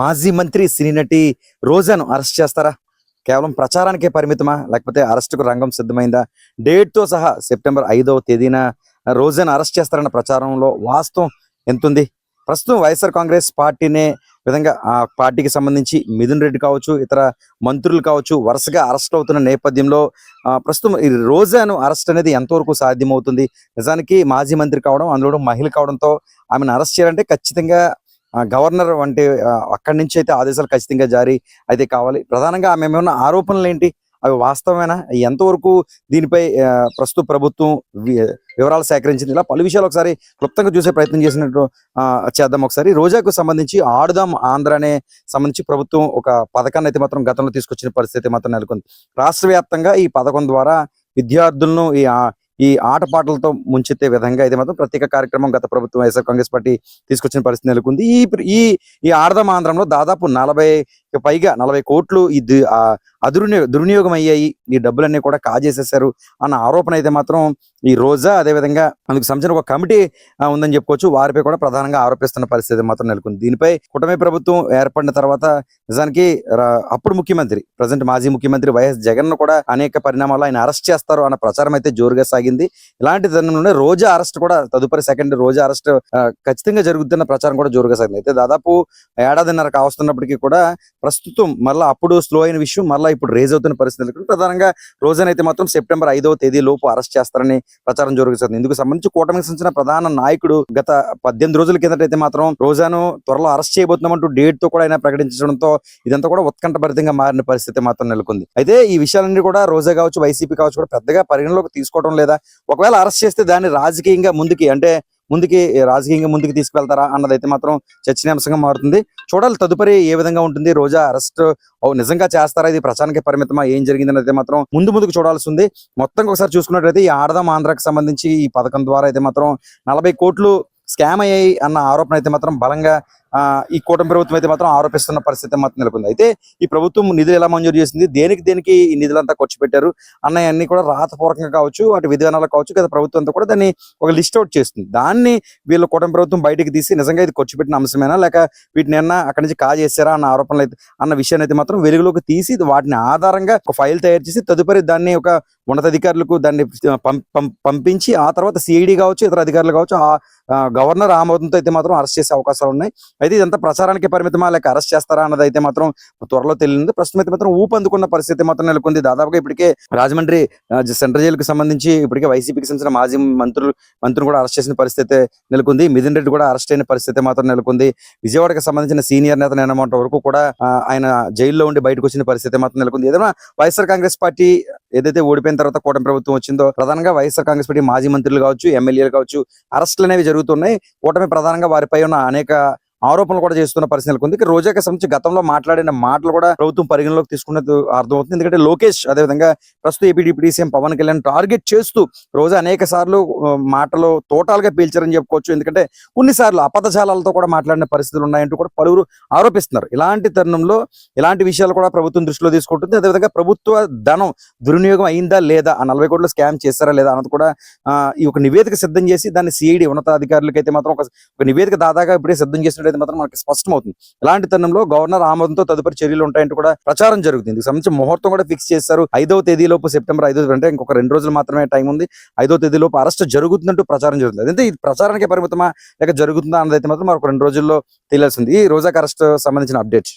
మాజీ మంత్రి సినీ నటి రోజాను అరెస్ట్ చేస్తారా? కేవలం ప్రచారానికే పరిమితమా? లేకపోతే అరెస్టుకు రంగం సిద్ధమైందా? డేట్తో సహా సెప్టెంబర్ ఐదవ తేదీన రోజాను అరెస్ట్ చేస్తారన్న ప్రచారంలో వాస్తవం ఎంతుంది? ప్రస్తుతం వైఎస్ఆర్ కాంగ్రెస్ పార్టీనే విధంగా ఆ పార్టీకి సంబంధించి మిథున్ రెడ్డి కావచ్చు ఇతర మంత్రులు కావచ్చు వరుసగా అరెస్ట్ అవుతున్న నేపథ్యంలో ప్రస్తుతం ఈ రోజాను అరెస్ట్ అనేది ఎంతవరకు సాధ్యమవుతుంది? నిజానికి మాజీ మంత్రి కావడం అందులో మహిళ కావడంతో ఆమెను అరెస్ట్ చేయాలంటే ఖచ్చితంగా గవర్నర్ వంటి అక్కడి నుంచి అయితే ఆదేశాలు ఖచ్చితంగా జారీ అయితే కావాలి. ప్రధానంగా ఆమె ఏమైనా ఆరోపణలు ఏంటి? అవి వాస్తవమేనా? ఎంతవరకు దీనిపై ప్రస్తుత ప్రభుత్వం వి- వివరాలు సేకరించింది? ఇలా పలు విషయాలు ఒకసారి క్లుప్తంగా చూసే ప్రయత్నం చేసినట్టు చేద్దాం ఒకసారి. రోజాకు సంబంధించి ఆడుదాం ఆంధ్ర అనే సంబంధించి ప్రభుత్వం ఒక పథకాన్ని అయితే మాత్రం గతంలో తీసుకొచ్చిన పరిస్థితి మాత్రం నెలకొంది. రాష్ట్ర వ్యాప్తంగా ఈ పథకం ద్వారా విద్యార్థులను ఈ ఈ ఆటపాటలతో ముంచెత్తే విధంగా అయితే మాత్రం ప్రత్యేక కార్యక్రమం గత ప్రభుత్వం వైఎస్ఆర్ కాంగ్రెస్ పార్టీ తీసుకొచ్చిన పరిస్థితి నెలకొంది. ఈ ఈ ఈ ఆంధ్రంలో దాదాపు నలభై పైగా నలభై కోట్లు ఈ దు- ఆ దుర్వినియోగం అయ్యాయి ఈ డబ్బులన్నీ కూడా కాజేసేసారు అన్న ఆరోపణ అయితే మాత్రం ఈ రోజా అదే విధంగా అందుకు సంబంధించిన ఒక కమిటీ ఉందని చెప్పుకోవచ్చు. వారిపై కూడా ప్రధానంగా ఆరోపిస్తున్న పరిస్థితి మాత్రం నెలకొంది. దీనిపై కూటమి ప్రభుత్వం ఏర్పడిన తర్వాత నిజానికి అప్పుడు ముఖ్యమంత్రి ప్రజెంట్ మాజీ ముఖ్యమంత్రి వైఎస్ జగన్ కూడా అనేక పరిణామాలు ఆయన అరెస్ట్ చేస్తారు అన్న ప్రచారం అయితే జోరుగా సాగింది. ఇలాంటి తరుణంలోనే రోజా అరెస్ట్ కూడా తదుపరి సెకండ్ రోజా అరెస్ట్ ఖచ్చితంగా జరుగుతున్న ప్రచారం కూడా జోరుగా సాగింది. అయితే దాదాపు ఏడాదిన్నర కావస్తున్నప్పటికీ కూడా ప్రస్తుతం మళ్ళీ అప్పుడు స్లో అయిన విషయం మళ్ళీ ఇప్పుడు రేజ్ అవుతున్న పరిస్థితి ప్రధానంగా రోజానైతే మాత్రం సెప్టెంబర్ ఐదవ తేదీ లోపు అరెస్ట్ చేస్తారని ప్రచారం జరుగుతుంది. ఇందుకు సంబంధించి కూటమికి సంబంధించిన ప్రధాన నాయకుడు గత పద్దెనిమిది రోజుల కిందటైతే మాత్రం రోజాను త్వరలో అరెస్ట్ చేయబోతున్నామంటూ డేట్తో కూడా ఆయన ప్రకటించడంతో ఇదంతా కూడా ఉత్కంఠభరితంగా మారిన పరిస్థితి మాత్రం నెలకొంది. అయితే ఈ విషయాలన్నీ కూడా రోజా కావచ్చు వైసీపీ కావచ్చు కూడా పెద్దగా పరిగణలోకి తీసుకోవడం లేదా ఒకవేళ అరెస్ట్ చేస్తే దాన్ని రాజకీయంగా ముందుకి అంటే ముందుకి రాజకీయంగా ముందుకు తీసుకువెళ్తారా అన్నది అయితే మాత్రం చర్చనీయాంశంగా మారుతుంది. చూడాలి తదుపరి ఏ విధంగా ఉంటుంది రోజా అరెస్ట్ నిజంగా చేస్తారా ఇది ప్రచారానికి పరిమితమా ఏం జరిగిందని అయితే మాత్రం ముందు ముందుకు చూడాల్సి ఉంది. మొత్తం ఒకసారి చూసుకున్నట్లయితే ఈ ఆడదాం ఆంధ్రాకి సంబంధించి ఈ పథకం ద్వారా అయితే మాత్రం నలభై కోట్లు స్కామ్ అయ్యాయి అన్న ఆరోపణ అయితే మాత్రం బలంగా ఈ కూటమి ప్రభుత్వం అయితే మాత్రం ఆరోపిస్తున్న పరిస్థితి మాత్రం నెలకొంది. అయితే ఈ ప్రభుత్వం నిధులు ఎలా మంజూరు చేసింది? దేనికి దేనికి ఈ నిధులంతా ఖర్చు పెట్టారు? అన్నవన్నీ కూడా రాతపూర్వకంగా కావచ్చు వాటి విధానాలు కావచ్చు కదా ప్రభుత్వం అంతా కూడా దాన్ని ఒక లిస్ట్ అవుట్ చేస్తుంది. దాన్ని వీళ్ళు కూటమి ప్రభుత్వం బయటకు తీసి నిజంగా ఇది ఖర్చు పెట్టిన అంశమేనా? లేక వీటిని అన్న అక్కడి నుంచి కాజేసారా అన్న ఆరోపణలు అయితే అన్న విషయాన్ని అయితే మాత్రం వెలుగులోకి తీసి వాటిని ఆధారంగా ఒక ఫైల్ తయారు చేసి తదుపరి దాన్ని ఒక ఉన్నతాధికారులకు దాన్ని పంపించి ఆ తర్వాత సిఐడి కావచ్చు ఇతర అధికారులు కావచ్చు ఆ ఆ, గవర్నర్ ఆమోదంతో అయితే మాత్రం అరెస్ట్ చేసే అవకాశాలు ఉన్నాయి. అయితే ఇదంతా ప్రచారానికి పరిమితమా? లేక అరెస్ట్ చేస్తారా అన్నది అయితే మాత్రం త్వరలో తెలియదు ప్రస్తుతం అయితే మాత్రం ఊపందుకున్న పరిస్థితి మాత్రం నెలకొంది. దాదాపుగా ఇప్పటికే రాజమండ్రి సెంట్రల్ జైలుకు సంబంధించి ఇప్పటికే వైసీపీకి సంబంధించిన మాజీ మంత్రులు మంత్రులు కూడా అరెస్ట్ చేసిన పరిస్థితి నెలకొంది. మిథున్ రెడ్డి కూడా అరెస్ట్ అయిన పరిస్థితి మాత్రం నెలకొంది. విజయవాడకి సంబంధించిన సీనియర్ నేత నేనమాట వరకు కూడా ఆయన జైల్లో ఉండి బయటకు వచ్చిన పరిస్థితి మాత్రం నెలకొంది. ఏదైనా వైఎస్ఆర్ కాంగ్రెస్ పార్టీ ఏదైతే ఓడిపోయిన తర్వాత కూటమి ప్రభుత్వం వచ్చిందో ప్రధానంగా వైఎస్ఆర్ కాంగ్రెస్ పార్టీ మాజీ మంత్రులు కావచ్చు ఎమ్మెల్యేలు కావచ్చు అరెస్టులు అనేవి జరుగుతున్నాయి. కూటమి ప్రధానంగా వారిపై ఉన్న అనేక ఆరోపణలు కూడా చేస్తున్న పరిస్థితి నెలకొంది. రోజాకి సంబంధించి గతంలో మాట్లాడిన మాటలు కూడా ప్రభుత్వం పరిగణలోకి తీసుకున్నది అర్థమవుతుంది. ఎందుకంటే లోకేష్ అదేవిధంగా ప్రస్తుత AP deputy CM Pawan Kalyan target చేస్తూ రోజా అనేక సార్లు మాటలు తోటాలుగా పీల్చారని చెప్పుకోవచ్చు. ఎందుకంటే కొన్నిసార్లు అపదజాలాలతో కూడా మాట్లాడిన పరిస్థితులు ఉన్నాయంటూ కూడా పలువురు ఆరోపిస్తున్నారు. ఇలాంటి తరుణంలో ఇలాంటి విషయాలు కూడా ప్రభుత్వం దృష్టిలో తీసుకుంటుంది. అదేవిధంగా ప్రభుత్వ ధనం దుర్వినియోగం అయిందా లేదా ఆ నలభై కోట్లు స్కామ్ చేస్తారా లేదా అన్నది కూడా ఈ ఒక నివేదిక సిద్ధం చేసి దాన్ని సిఐడి ఉన్నతాధికారులకి అయితే మాత్రం ఒక నివేదిక దాదాగా ఇప్పుడే సిద్ధం చేసినట్లయితే మాత్రం మనకి స్పష్టమవుతుంది. ఇలాంటి తరుణంలో గవర్నర్ ఆమోదంతో తదుపరి చర్యలు ఉంటాయంటూ కూడా ప్రచారం జరుగుతుంది. దీనికి సంబంధించి ముహూర్తం కూడా ఫిక్స్ చేశారు. ఐదవ తేదీలోపు సెప్టెంబర్ ఐదో అంటే ఇంకొక రెండు రోజులు మాత్రమే టైం ఉంది. ఐదో తేదీలోపు అరెస్ట్ జరుగుతున్నట్టు ప్రచారం జరుగుతుంది. అదంటే ఇది ప్రచారానికి పరిమితమా లేక జరుగుతుందా అన్నది అయితే మాత్రం మరొక రెండు రోజుల్లో తెలియాల్సింది ఈ రోజాకి అరెస్ట్ సంబంధించిన అప్డేట్స్.